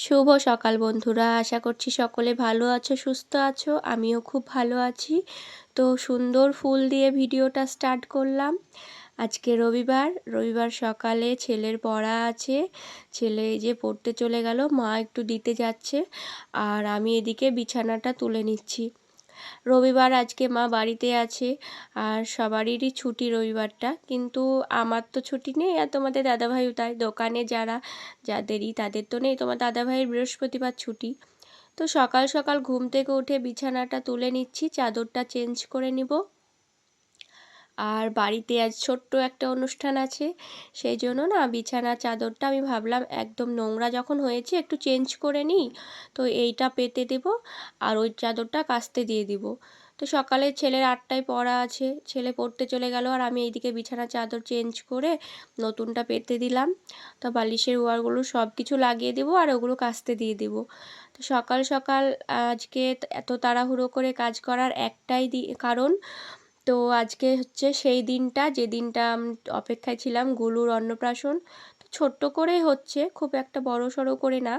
শুভ সকাল বন্ধুরা। আশা করছি সকলে ভালো আছো, সুস্থ আছো। আমিও খুব ভালো আছি। তো সুন্দর ফুল দিয়ে ভিডিওটা স্টার্ট করলাম। আজকে রবিবার। রবিবার সকালে ছেলের পড়া আছে। ছেলে এই যে পড়তে চলে গেল, মা একটু দিতে যাচ্ছে। আর আমি এদিকে বিছানাটা তুলে নিচ্ছি। রবিবার আজকে মা বাড়িতে আছে আর সবারই ছুটি রবিবারটা। কিন্তু আমার তো ছুটি নেই আর তোমাদের দাদাভাইও তাই দোকানে যারা, যাদেরই তাদের তো নেই। তোমার দাদাভাইয়ের বৃহস্পতিবার ছুটি। তো সকাল সকাল ঘুম থেকে উঠে বিছানাটা তুলে নিচ্ছি, চাদরটা চেঞ্জ করে নিব। আর বাড়িতে আজ ছোট্ট একটা অনুষ্ঠান আছে। সেই জন্য না বিছানা চাদরটা আমি ভাবলাম একদম নোংরা যখন হয়েছে একটু চেঞ্জ করে নিই, তো এইটা পেতে দেব আর ওই চাদরটা কাস্তে দিয়ে দিব। তো সকালে ছেলের আটটায় পড়া আছে, ছেলে পড়তে চলে গেল আর আমি এইদিকে বিছানা চাদর চেঞ্জ করে নতুনটা পেতে দিলাম। তো বালিশের ওয়ারগুলো সব কিছু লাগিয়ে দেবো আর ওগুলো কাস্তে দিয়ে দেব। তো সকাল সকাল আজকে এত তাড়াহুড়ো করে কাজ করার একটাই কারণ তো আজকে হচ্ছে সেই দিনটা, যে দিনটা অপেক্ষায় ছিলাম গুলুর অন্নপ্রাশন। ছোট্ট করেই হচ্ছে, খুব একটা বড় সড়ো করে না,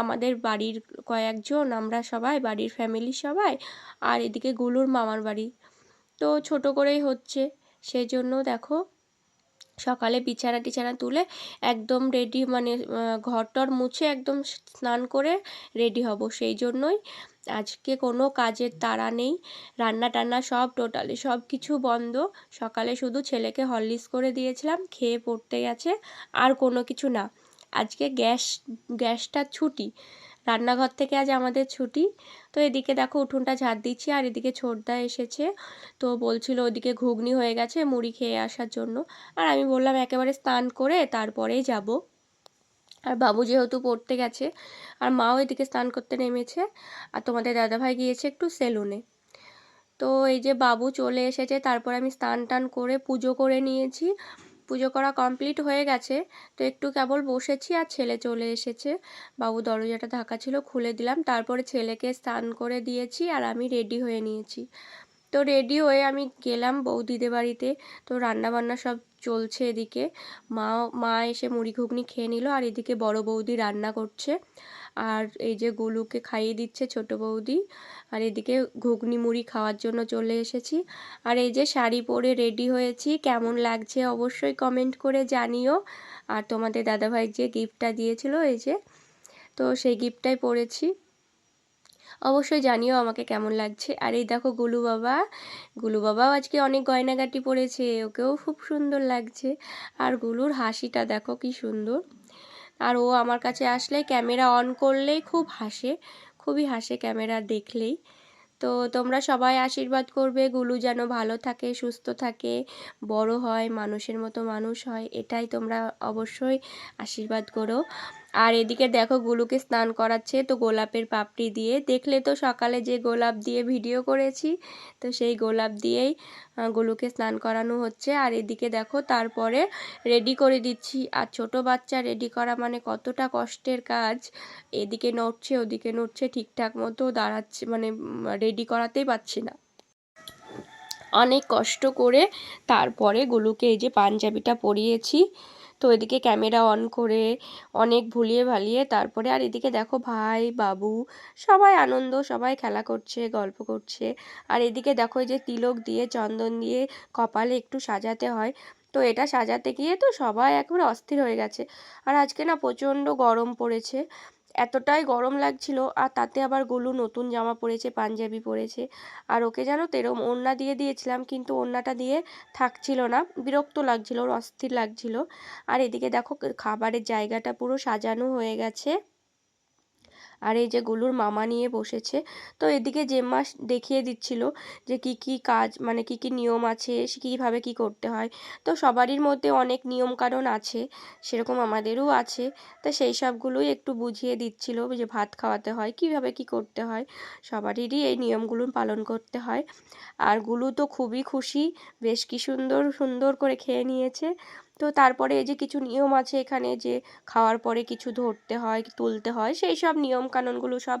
আমাদের বাড়ির কয়েকজন, আমরা সবাই, বাড়ির ফ্যামিলি সবাই, আর এদিকে গুলুর মামার বাড়ি। তো ছোট করেই হচ্ছে সেই জন্য দেখো, সকালে বিছানা টিছানা তুলে একদম রেডি মানে ঘরটর মুছে একদম স্নান করে রেডি হব, সেই জন্যই আজকে কোনো কাজের তাড়া নেই। রান্না টান্না সব টোটালি সব কিছু বন্ধ। সকালে শুধু ছেলেকে হরলিক্স করে দিয়েছিলাম, খেয়ে পড়তে গেছে, আর কোনো কিছু না। আজকে গ্যাস, গ্যাসটা ছুটি। রান্নাঘর থেকে আজ আমাদের ছুটি। তো এদিকে দেখো উঠোনটা ঝাড় দিচ্ছি, আর এদিকে ছোটদা এসেছে। তো বলছিল ওদিকে ঘুগনি হয়ে গেছে মুড়ি খেয়ে আসার জন্য। আর আমি বললাম একেবারে স্নান করে তারপরেই যাব। আর বাবু যেহেতু পড়তে গেছে, আর মাও এদিকে স্নান করতে নেমেছে, আর তোমাদের দাদাভাই গিয়েছে একটু সেলুনে। তো এই যে বাবু চলে এসেছে, তারপর আমি স্নান টান করে পুজো করে নিয়েছি। পুজো করা কমপ্লিট হয়ে গেছে, তো একটু কেবল বসেছি আর ছেলে চলে এসেছে। বাবু দরজাটা ঢাকা ছিল, খুলে দিলাম, তারপরে ছেলেকে স্নান করে দিয়েছি আর আমি রেডি হয়ে নিয়েছি। তো রেডি হয়ে আমি গেলাম বৌদিদের বাড়িতে, তো রান্না বান্না সব চলছে এদিকে। মা মা এসে মুড়ি ঘুগনি খেয়ে নিল আর এদিকে বড় বৌদি রান্না করছে। আর এই যে গুলুকে খাইয়ে দিচ্ছে ছোট বৌদি। আর এদিকে ঘুগনি মুড়ি খাওয়ার জন্য চলে এসেছি। আর এই যে শাড়ি পরে রেডি হয়েছি। কেমন লাগছে অবশ্যই কমেন্ট করে জানিও। আর তোমাদের দাদাভাই যে গিফটটা দিয়েছিল, এই যে, তো সেই গিফটটাই পরেছি অবশ্যই জানিও আমাকে কেমন লাগছে। আর এই দেখো গুলু বাবা, গুলু বাবাও আজকে অনেক গয়নাগাটি পরেছে, ওকেও খুব সুন্দর লাগছে। আর গুলুর হাসিটা দেখো কি সুন্দর। আর ও আমার কাছে আসলে ক্যামেরা অন করলেই খুব হাসে, খুবই হাসে ক্যামেরা দেখলেই। তো তোমরা সবাই আশীর্বাদ করবে, গুলু যেন ভালো থাকে, সুস্থ থাকে, বড় হয়, মানুষের মতো মানুষ হয়, এটাই তোমরা অবশ্যই আশীর্বাদ করো। আর এদিকে দেখো গুলুকে স্নান করাচ্ছে, তো গোলাপের পাপড়ি দিয়ে। দেখলে তো সকালে যে গোলাপ দিয়ে ভিডিও করেছি, তো সেই গোলাপ দিয়েই গুলুকে স্নান করানো হচ্ছে। আর এদিকে দেখো তারপরে রেডি করে দিচ্ছি। আর ছোট বাচ্চা রেডি করা মানে কতটা কষ্টের কাজ। এদিকে নড়ছে, ওদিকে নড়ছে, ঠিকঠাক মতো দাঁড়াচ্ছে মানে রেডি করাতেই পারছি না। অনেক কষ্ট করে তারপরে গুলুকে এই যে পাঞ্জাবিটা পরিয়েছি। তো এদিকে ক্যামেরা অন করে অনেক ভুলিয়ে ভালিয়ে তারপরে আর এদিকে দেখো ভাই, বাবু সবাই আনন্দ, সবাই খেলা করছে, গল্প করছে। আর এদিকে দেখো যে তিলক দিয়ে, চন্দন দিয়ে কপালে একটু সাজাতে হয়। তো এটা সাজাতে গিয়ে তো সবাই একবারে অস্থির হয়ে গেছে। আর আজকে না প্রচণ্ড গরম পড়েছে। এতটাই গরম লাগছিল আর তাতে আবার গুলু নতুন জামা পরেছে, পাঞ্জাবি পরেছে। আর ওকে যেন তেরম ওড়না দিয়ে দিয়েছিলাম, কিন্তু ওড়নাটা দিয়ে থাকছিল না। বিরক্ত লাগছিল ওর অস্থির লাগছিল। আর এদিকে দেখো, খাবারের জায়গাটা পুরো সাজানো হয়ে গেছে। আর এই যে গুলুর মামা নিয়ে বসেছে। তো এদিকে জেম্মা দেখিয়ে দিচ্ছিল যে কি কি কাজ মানে কি কি নিয়ম আছে কীভাবে কি করতে হয়। তো সবারই মধ্যে অনেক নিয়মকানুন আছে, সেরকম আমাদেরও আছে। তো সেই সবগুলোই একটু বুঝিয়ে দিচ্ছিল যে ভাত খাওয়াতে হয়, কীভাবে কি করতে হয়। সবারই এই নিয়মগুলো পালন করতে হয়। আর গুলু তো খুবই খুশি, বেশ কি সুন্দর সুন্দর করে খেয়ে নিয়েছে। তো তারপরে এই যে কিছু নিয়ম আছে এখানে যে খাওয়ার পরে কিছু ধরতে হয়, তুলতে হয়, সেই সব নিয়ম কানুনগুলো সব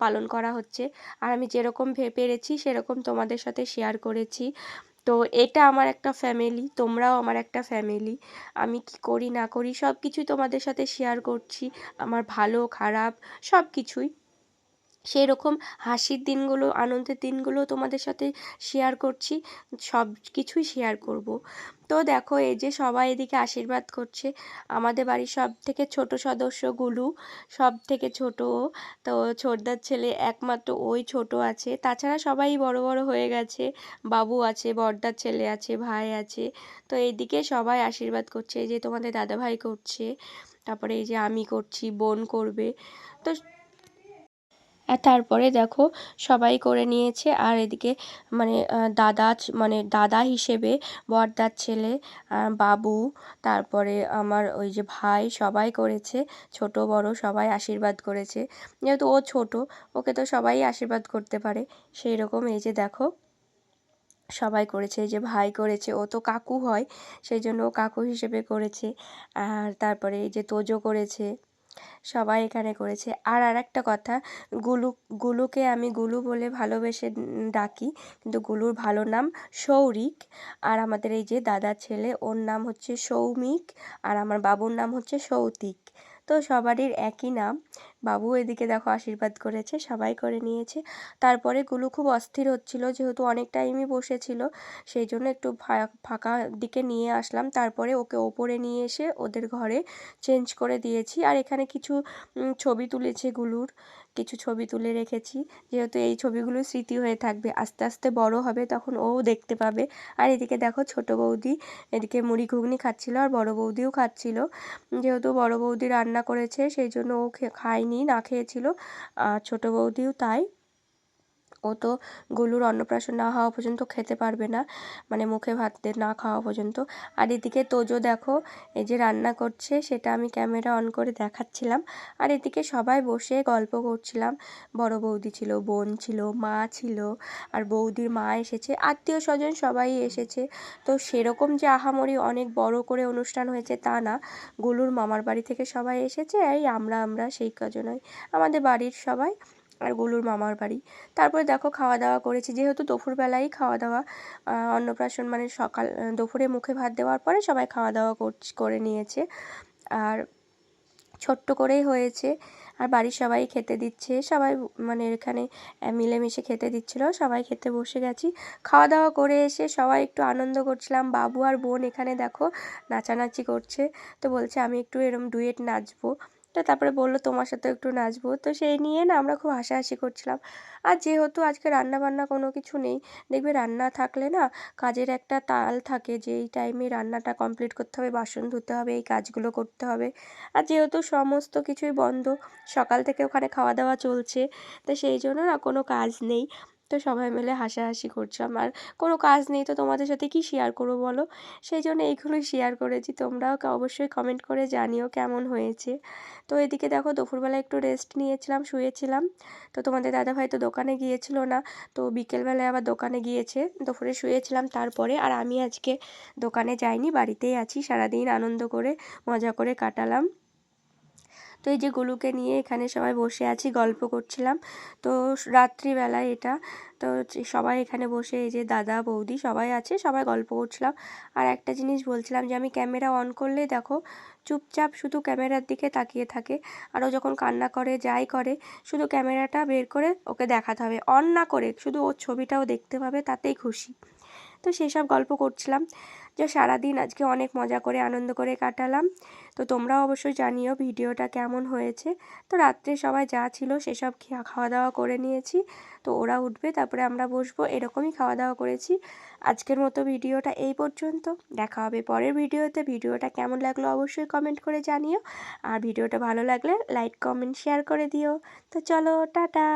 পালন করা হচ্ছে। আর আমি যেরকম পেরেছি সেরকম তোমাদের সাথে শেয়ার করেছি। তো এটা আমার একটা ফ্যামিলি তোমরাও আমার একটা ফ্যামিলি আমি কি করি না করি সব কিছুই তোমাদের সাথে শেয়ার করছি। আমার ভালো, খারাপ সব কিছুই সেই রকম হাসির দিনগুলো, আনন্দের দিনগুলো তোমাদের সাথে শেয়ার করছি। সব কিছুই শেয়ার করব। তো দেখো, এই যে সবাই এদিকে আশীর্বাদ করছে। আমাদের বাড়ির সব থেকে ছোট সদস্য গুলু সব থেকে ছোট তো ছোটদার ছেলে একমাত্র ওই ছোট আছে। তাছাড়া সবাই বড় বড় হয়ে গেছে। বাবু আছে, বড়দার ছেলে আছে, ভাই আছে। তো এইদিকে সবাই আশীর্বাদ করছে। এই যে তোমাদের দাদাভাই করছে, তারপরে এই যে আমি করছি, বোন করবে। তো আর তারপরে দেখো সবাই করে নিয়েছে। আর এদিকে মানে দাদা মানে দাদা হিসেবে বড়দার ছেলে বাবু, তারপরে আমার ওই যে ভাই সবাই করেছে। ছোট, বড় সবাই আশীর্বাদ করেছে। যেহেতু ও ছোট, ওকে তো সবাই আশীর্বাদ করতে পারে। সেই রকম এই যে দেখো সবাই করেছে যে ভাই করেছে, ও তো কাকু হয়, সেই জন্য ও কাকু হিসেবে করেছে। আর তারপরে এই যে তোজো করেছে। সবাই এখানে করেছে। আর আর একটা কথা, গুলু, গুলুকে আমি গুলু বলে ভালোবেসে ডাকি, কিন্তু গুলুর ভালো নাম সৌরিক। আর আমাদের এই যে দাদা ছেলে, ওর নাম হচ্ছে সৌমিক, আর আমার বাবুর নাম হচ্ছে সৌতিক। তো সবারই একই নাম। বাবু এদিকে দেখো আশীর্বাদ করেছে, সবাই করে নিয়েছে। তারপরে গুলু খুব অস্থির হচ্ছিল, যেহেতু অনেক টাইমই বসেছিল, সেই জন্য একটু ফাঁকা দিকে নিয়ে আসলাম। তারপরে ওকে ওপরে নিয়ে এসে ওদের ঘরে চেঞ্জ করে দিয়েছি। আর এখানে কিছু ছবি তুলেছে গুলুর, কিছু ছবি তুলে রেখেছি। যেহেতু এই ছবিগুলো স্মৃতি হয়ে থাকবে, আস্তে আস্তে বড় হবে তখন ও দেখতে পাবে। আর এদিকে দেখো ছোট বৌদি, এদিকে মুড়ি ঘুগনি খাচ্ছিল আর বড় বৌদিও খাচ্ছিল। যেহেতু বড় বৌদি রান্না করেছে, সেই জন্য ও খায়নি। না খেয়েছিল। আর ছোট বৌদিও তাই। ও তো গুলুর অন্নপ্রাশন না হওয়া পর্যন্ত খেতে পারবে না। মানে মুখে ভাত না খাওয়া পর্যন্ত। আর এদিকে তোজো দেখো, এই যে রান্না করছে, সেটা আমি ক্যামেরা অন করে দেখাচ্ছিলাম। আর এদিকে সবাই বসে গল্প করছিলাম। বড় বৌদি ছিল, বোন ছিল, মা ছিল, আর বৌদির মা এসেছে। আত্মীয় স্বজন সবাই এসেছে। তো সেরকম যে আহামরি অনেক বড় করে অনুষ্ঠান হয়েছে তা না। গুলুর মামার বাড়ি থেকে সবাই এসেছে, এই আমরা আমরা, সেই কজনই। আমাদের বাড়ির সবাই আর গুলুর মামার বাড়ি। তারপরে দেখো খাওয়া দাওয়া করেছি। যেহেতু দুপুরবেলাই খাওয়া দাওয়া অন্নপ্রাশন মানে সকাল দুপুরে মুখে ভাত দেওয়ার পরে সবাই খাওয়া দাওয়া করে নিয়েছে। আর ছোট্ট করেই হয়েছে। আর বাড়ির সবাই খেতে দিচ্ছে। সবাই মানে এখানে মিলেমিশে খেতে দিচ্ছিল। সবাই খেতে বসে গেছি। খাওয়া দাওয়া করে এসে সবাই একটু আনন্দ করছিলাম। বাবু আর বোন এখানে দেখো নাচানাচি করছে। তো বলছে, আমি একটু এরম ডুয়েট নাচবো। তো তারপরে বলল, তোমার সাথে একটু নাচবো। তো সেই নিয়ে না আমরা খুব হাসাহাসি করছিলাম। আর যেহেতু আজকে রান্না বান্না কোনো কিছু নেই, দেখবে রান্না থাকলে না কাজের একটা তাল থাকে যে এই টাইমে রান্নাটা কমপ্লিট করতে হবে, বাসন ধুতে হবে, এই কাজগুলো করতে হবে। আর যেহেতু সমস্ত কিছুই বন্ধ, সকাল থেকে ওখানে খাওয়া দাওয়া চলছে, তো সেই জন্য না কোনো কাজ নেই। তো সবাই মিলে হাসাহাসি করছিলাম আর কোনো কাজ নেই, তো তোমাদের সাথে কি শেয়ার করব বলো? সেই জন্য এইগুলোই শেয়ার করেছি। তোমরাও অবশ্যই কমেন্ট করে জানিও কেমন হয়েছে। তো এদিকে দেখো, দুপুরবেলা একটু রেস্ট নিয়েছিলাম, শুয়েছিলাম। তো তোমাদের দাদাভাই তো দোকানে গিয়েছিল না, তো বিকেলবেলায় আবার দোকানে গিয়েছে। দুপুরে শুয়েছিলাম, তারপরে আর আমি আজকে দোকানে যাইনি, বাড়িতেই আছি। সারাদিন আনন্দ করে, মজা করে কাটালাম। তো এই যে গুলুকে নিয়ে এখানে সবাই বসে আছি, গল্প করছিলাম। তো রাত্রিবেলায় এটা, তো সবাই এখানে বসে এই যে দাদা, বৌদি সবাই আছে, সবাই গল্প করছিলাম। আর একটা জিনিস বলছিলাম যে, আমি ক্যামেরা অন করলে দেখো চুপচাপ শুধু ক্যামেরার দিকে তাকিয়ে থাকে। আর ও যখন কান্না করে, যাই করে, শুধু ক্যামেরাটা বের করে ওকে দেখাতে হবে। অন না করে, শুধু ওর ছবিটাও দেখতে পাবে, তাতেই খুশি। তো সেই সব গল্প করছিলাম। যে সারাদিন আজকে অনেক মজা করে, আনন্দ করে কাটালাম। তো তোমরাও অবশ্যই জানিও ভিডিওটা কেমন হয়েছে। তো রাত্রে সবাই যা ছিল সেসব খাওয়া দাওয়া করে নিয়েছি। তো ওরা উঠবে, তারপরে আমরা বসবো, এরকমই খাওয়া দাওয়া করেছি। আজকের মতো ভিডিওটা এই পর্যন্ত। দেখা হবে পরের ভিডিওতে। ভিডিওটা কেমন লাগল অবশ্যই কমেন্ট করে জানিও। আর ভিডিওটা ভালো লাগলে লাইক, কমেন্ট, শেয়ার করে দিও। তো চলো, টাটা!